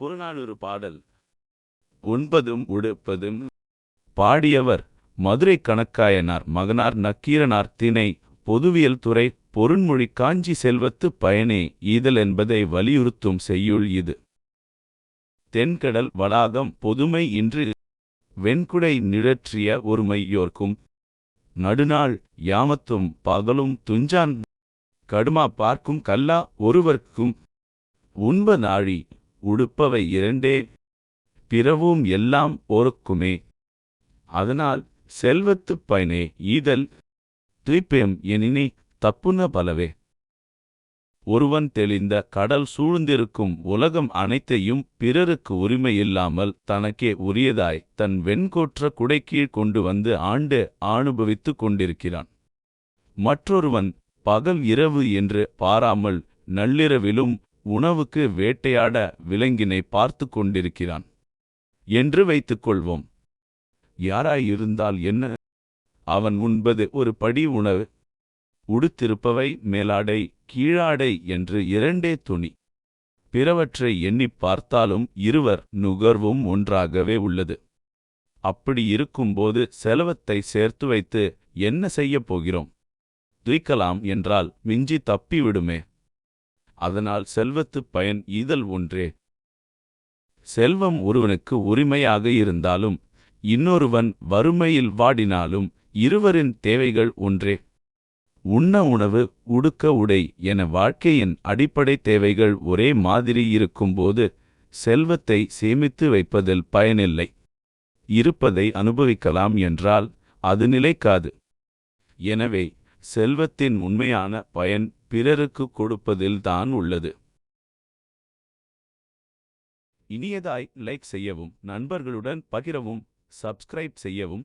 புறநானூறு பாடல். உண்பதும் உடுப்பதும் பாடியவர் மதுரை கணக்காயனார் மகனார் நக்கீரனார் திணை பொதுவியல் துறை பொருண்மொழி காஞ்சி செல்வத்து பயனே ஈதல் என்பதை வலியுறுத்தும் செய்யுள் இது. தென்கடல் வளாகம் பொதுமை இன்று வெண்குடை நிழற்றிய ஒருமையோர்க்கும். நடுநாள் யாமத்தும் பகலும் துஞ்சான் கடுமா பார்க்கும் கல்லா ஒருவர்க்கும். உண்ப நாழி உடுப்பவை இரண்டே பிறவும் எல்லாம் ஒருக்குமே அதனால் செல்வத்துப் பயனே ஈதல் துய்ப்பயம் எனினி தப்புன பலவே. ஒருவன் தெளிந்த கடல் சூழ்ந்திருக்கும் உலகம் அனைத்தையும் பிறருக்கு உரிமையில்லாமல் தனக்கே உரியதாய் தன் வெண்கோற்ற குடைக்கீழ் கொண்டு வந்து ஆண்டு அனுபவித்துக் கொண்டிருக்கிறான். மற்றொருவன் பகல் இரவு என்று பாராமல் நள்ளிரவிலும் உணவுக்கு வேட்டையாட விலங்கினை பார்த்து கொண்டிருக்கிறான். என்று வைத்துக்கொள்வோம். யாராயிருந்தால் என்ன? அவன் உண்பது ஒரு படி உணவு. உடுத்திருப்பவை மேலாடை கீழாடை என்று இரண்டே துணி. பிறவற்றை எண்ணிப் பார்த்தாலும் இருவர் நுகர்வும் ஒன்றாகவே உள்ளது. அப்படி இருக்கும்போது செலவத்தை சேர்த்து வைத்து என்ன செய்யப் போகிறோம்? துய்க்கலாம் என்றால் மிஞ்சி தப்பிவிடுமே. அதனால் செல்வத்துப் பயன் ஈதல் ஒன்றே. செல்வம் ஒருவனுக்கு உரிமையாக இருந்தாலும் இன்னொருவன் வறுமையில் வாடினாலும் இருவரின் தேவைகள் ஒன்றே. உண்ண உணவு உடுக்க உடை என வாழ்க்கையின் அடிப்படை தேவைகள் ஒரே மாதிரி இருக்கும்போது செல்வத்தை சேமித்து வைப்பதில் பயனில்லை. இருப்பதை அனுபவிக்கலாம் என்றால் அது நிலைக்காது. எனவே செல்வத்தின் உண்மையான பயன் பிறருக்கு கொடுப்பதில் தான் உள்ளது. இனியதாய் லைக் செய்யவும் நண்பர்களுடன் பகிரவும் சப்ஸ்கிரைப் செய்யவும்